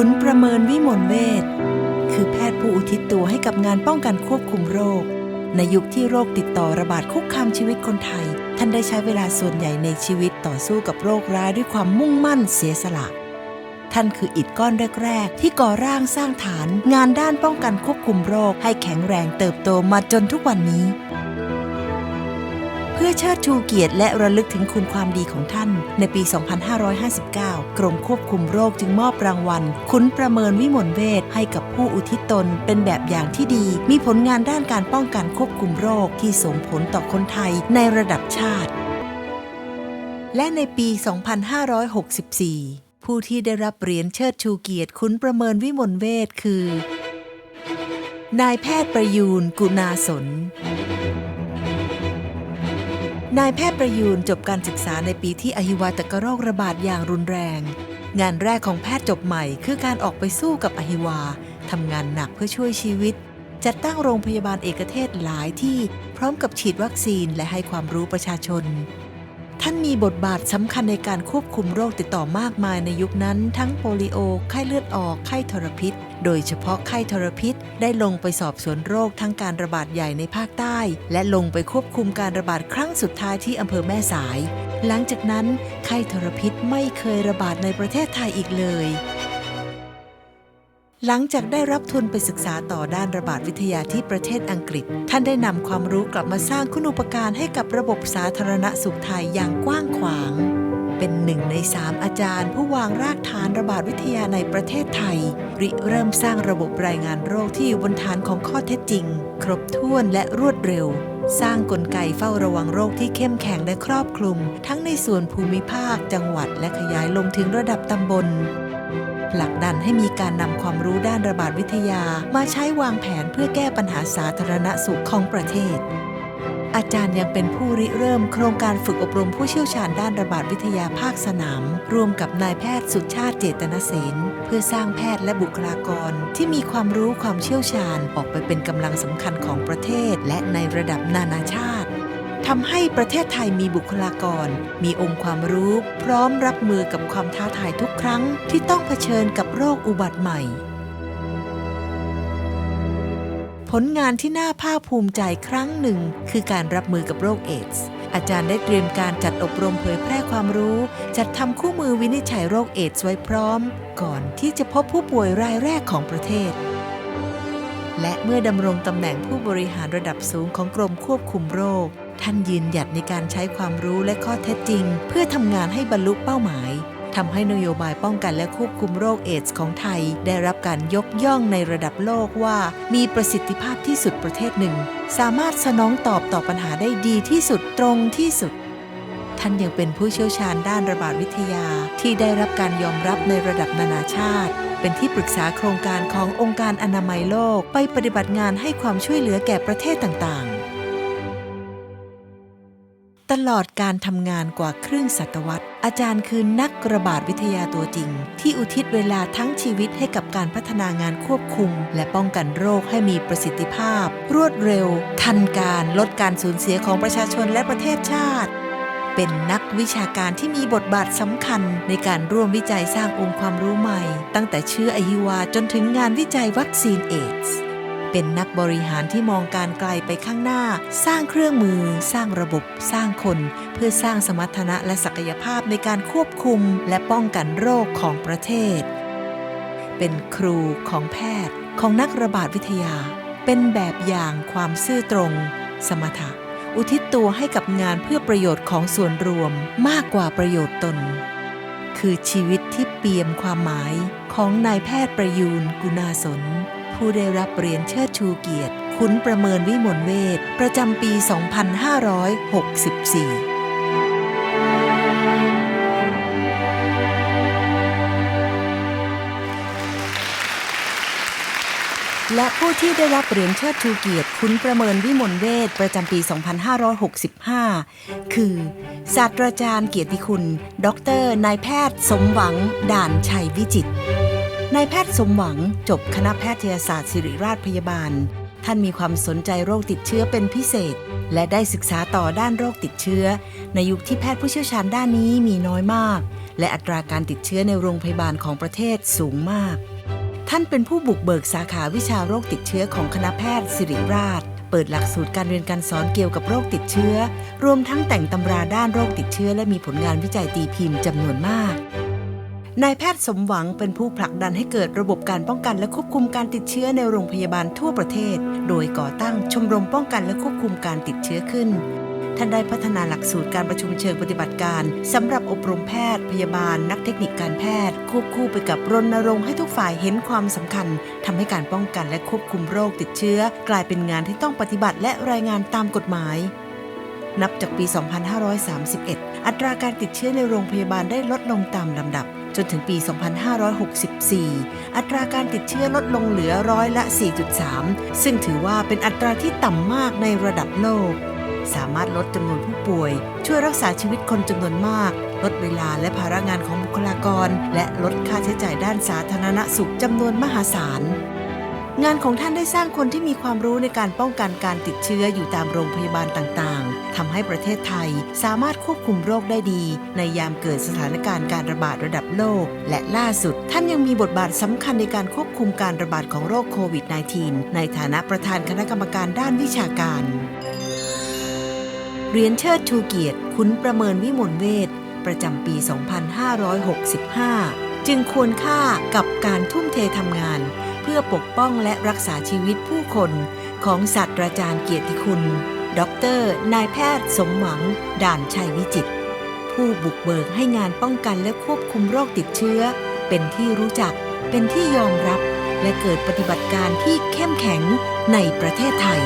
ขุนประเมินวิมลเวทคือแพทย์ผู้อุทิศตัวให้กับงานป้องกันควบคุมโรค ในยุคที่โรคติดต่อระบาดคุกคามชีวิตคนไทย ท่านได้ใช้เวลาส่วนใหญ่ในชีวิตต่อสู้กับโรคร้ายด้วยความมุ่งมั่นเสียสละ ท่านคืออิฐก้อนแรกๆที่ก่อร่างสร้างฐาน งานด้านป้องกันควบคุมโรคให้แข็งแรงเติบโตมาจนทุกวันนี้ พื่อเชิดชูเกียรติและระลึกถึงคุณความดีของท่าน ในปี 2559 กรมควบคุมโรคจึงมอบรางวัล คุณประเมินวิมลเวทให้กับผู้อุทิศตน เป็นแบบอย่างที่ดี มีผลงานด้านการป้องกันควบคุมโรคที่ส่งผลต่อคนไทยในระดับชาติ และในปี 2564 ผู้ที่ได้รับเหรียญเชิดชูเกียรติคุณประเมินวิมลเวทคือนายแพทย์ประยูนกุณาสน นายแพทย์ประยูนจบการศึกษาในปีที่อหิวาตกโรคระบาดอย่างรุนแรง งานแรกของแพทย์จบใหม่ คือการออกไปสู้กับอหิวาทำงานหนักเพื่อช่วยชีวิต จัดตั้งโรงพยาบาลเอกเทศหลายที่พร้อมกับฉีดวัคซีนและให้ความรู้ประชาชน ท่านมีบทบาทสำคัญในการควบคุมโรคติดต่อมากมายในยุคนั้น ทั้งโปลิโอ ไข้เลือดออก ไข้ทรพิษ โดยเฉพาะไข้ทรพิษ ได้ลงไปสอบสวนโรคทั้งการระบาดใหญ่ในภาคใต้ และลงไปควบคุมการระบาดครั้งสุดท้ายที่อำเภอแม่สาย หลังจากนั้น ไข้ทรพิษไม่เคยระบาดในประเทศไทยอีกเลย หลังจากได้รับทุนไปศึกษาต่อด้านระบาดวิทยาที่ประเทศอังกฤษ ท่านได้นำความรู้กลับมาสร้างคุณูปการให้กับระบบสาธารณสุขไทยอย่างกว้างขวาง เป็นหนึ่งในสามอาจารย์ ผู้วางรากฐานระบาดวิทยาในประเทศไทย ริเริ่มสร้างระบบรายงานโรคที่อยู่บนฐานของข้อเท็จจริง ครบถ้วนและรวดเร็ว สร้างกลไกเฝ้าระวังโรคที่เข้มแข็งและครอบคลุม ทั้งในส่วนภูมิภาค จังหวัด และขยายลงถึงระดับตำบล ผลักดันให้มีการนำความรู้ด้านระบาดวิทยา มาใช้วางแผนเพื่อแก้ปัญหาสาธารณสุขของประเทศ อาจารย์ยังเป็นผู้ริเริ่มโครงการฝึกอบรมผู้เชี่ยวชาญด้านระบาดวิทยาภาคสนาม ร่วมกับนายแพทย์สุชาติเจตนเสนเพื่อสร้างแพทย์และบุคลากร ที่มีความรู้ความเชี่ยวชาญออกไปเป็นกำลังสำคัญของประเทศ และในระดับนานาชาติ ทำให้ประเทศไทยมีบุคลากร มีองค์ความรู้ พร้อมรับมือกับความท้าทายทุกครั้งที่ต้องเผชิญกับโรคอุบัติใหม่ ผลงานที่น่าภาคภูมิใจครั้งหนึ่ง คือการรับมือกับโรคเอดส์อาจารย์ได้เตรียมการจัดอบรมเผยแพร่ความรู้ จัดทำคู่มือวินิจฉัยโรคเอดส์ไว้พร้อม ก่อนที่จะพบผู้ป่วยรายแรกของประเทศ และเมื่อดำรงตำแหน่งผู้บริหารระดับสูงของกรมควบคุมโรค ท่านยืนหยัดในการใช้ความรู้และข้อเท็จจริง เพื่อทำงานให้บรรลุเป้าหมายทำให้นโยบายป้องกันและควบคุมโรคเอดส์ของไทย ได้รับการยกย่องในระดับโลกว่า มีประสิทธิภาพที่สุดประเทศหนึ่ง สามารถสนองตอบต่อปัญหาได้ดีที่สุดตรงที่สุด ท่านยังเป็นผู้เชี่ยวชาญด้านระบาดวิทยาที่ได้รับการยอมรับในระดับนานาชาติ เป็นที่ปรึกษาโครงการขององค์การอนามัยโลก ไปปฏิบัติงานให้ความช่วยเหลือแก่ประเทศต่างๆ ตลอดการทำงานกว่าครึ่งศตวรรษ อาจารย์คือนักระบาดวิทยาตัวจริง ที่อุทิศเวลาทั้งชีวิตให้กับการพัฒนางานควบคุม และป้องกันโรคให้มีประสิทธิภาพ รวดเร็ว ทันการลดการสูญเสียของประชาชนและประเทศชาติ เป็นนักวิชาการที่มีบทบาทสำคัญในการร่วมวิจัยสร้างองค์ความรู้ใหม่ ตั้งแต่เชื้ออหิวาจนถึงงานวิจัยวัคซีนเอดส์ เป็นนักบริหารที่มองการไกลไปข้างหน้า สร้างเครื่องมือ สร้างระบบ สร้างคน เพื่อสร้างสมรรถนะและศักยภาพในการควบคุมและป้องกันโรคของประเทศ เป็นครูของแพทย์ ของนักระบาดวิทยา เป็นแบบอย่างความซื่อตรง สมถะ อุทิศตัวให้กับงานเพื่อประโยชน์ของส่วนรวมมากกว่าประโยชน์ตน คือชีวิตที่เปี่ยมความหมายของนายแพทย์ประยูนกุณาสน ผู้ได้รับเหรียญเชิดชูเกียรติ คุณประเมินวิมลเวทประจำปี 2564และผู้ที่ได้รับเหรียญเชิดชูเกียรติคุณประเมินวิมลเวทประจำปี 2565 คือ ศาสตราจารย์เกียรติคุณ ดรนายแพทย์สมหวัง ด่านชัยวิจิตร นายแพทย์สมหวังจบคณะแพทยศาสตร์ศิริราชพยาบาล ท่านมีความสนใจโรคติดเชื้อเป็นพิเศษ และได้ศึกษาต่อด้านโรคติดเชื้อ ในยุคที่แพทย์ผู้เชี่ยวชาญด้านนี้มีน้อยมาก และอัตราการติดเชื้อในโรงพยาบาลของประเทศสูงมาก ท่านเป็นผู้บุกเบิกสาขาวิชาโรคติดเชื้อของคณะแพทย์ศิริราชเปิดหลักสูตรการเรียนการสอนเกี่ยวกับโรคติดเชื้อ รวมทั้งแต่งตำราด้านโรคติดเชื้อ และมีผลงานวิจัยตีพิมพ์จำนวนมาก นายแพทย์สมหวังเป็นผู้ผลักดันให้เกิดระบบการป้องกันและควบคุมการติดเชื้อในโรงพยาบาลทั่วประเทศ โดยก่อตั้งชมรมป้องกันและควบคุมการติดเชื้อขึ้น ท่านได้พัฒนาหลักสูตรการประชุมเชิงปฏิบัติการสำหรับอบรมแพทย์ พยาบาล นักเทคนิคการแพทย์ ควบคู่ไปกับรณรงค์ให้ทุกฝ่ายเห็นความสำคัญทำให้การป้องกันและควบคุมโรคติดเชื้อ กลายเป็นงานที่ต้องปฏิบัติและรายงานตามกฎหมาย นับจากปี 2531 อัตราการติดเชื้อในโรงพยาบาลได้ลดลงตามลำดับ จนถึงปี 2564 อัตราการติดเชื้อลดลงเหลือร้อยละ 4.3 ซึ่งถือว่าเป็นอัตราที่ต่ำมากในระดับโลก สามารถลดจำนวนผู้ป่วย ช่วยรักษาชีวิตคนจำนวนมาก ลดเวลาและภาระงานของบุคลากร และลดค่าใช้จ่ายด้านสาธารณสุขจำนวนมหาศาลงานของท่านได้สร้างคนที่มีความรู้ในการป้องกันการติดเชื้ออยู่ตามโรงพยาบาลต่างๆ ทำให้ประเทศไทยสามารถควบคุมโรคได้ดี ในยามเกิดสถานการณ์การระบาดระดับโลก และล่าสุด ท่านยังมีบทบาทสำคัญในการควบคุมการระบาดของโรคโควิด -19 ในฐานะประธานคณะกรรมการด้านวิชาการเหรียญเชิดชูเกียรติคุณประเมินวิมลเวทประจำปี 2565 จึงควรค่ากับการทุ่มเททำงาน เพื่อปกป้องและรักษาชีวิตผู้คนของศาสตราจารย์เกียรติคุณ ด็อกเตอร์นายแพทย์สมหวัง ด่านชัยวิจิต ผู้บุกเบิกให้งานป้องกันและควบคุมโรคติดเชื้อ เป็นที่รู้จัก เป็นที่ยอมรับ และเกิดปฏิบัติการที่เข้มแข็งในประเทศไทย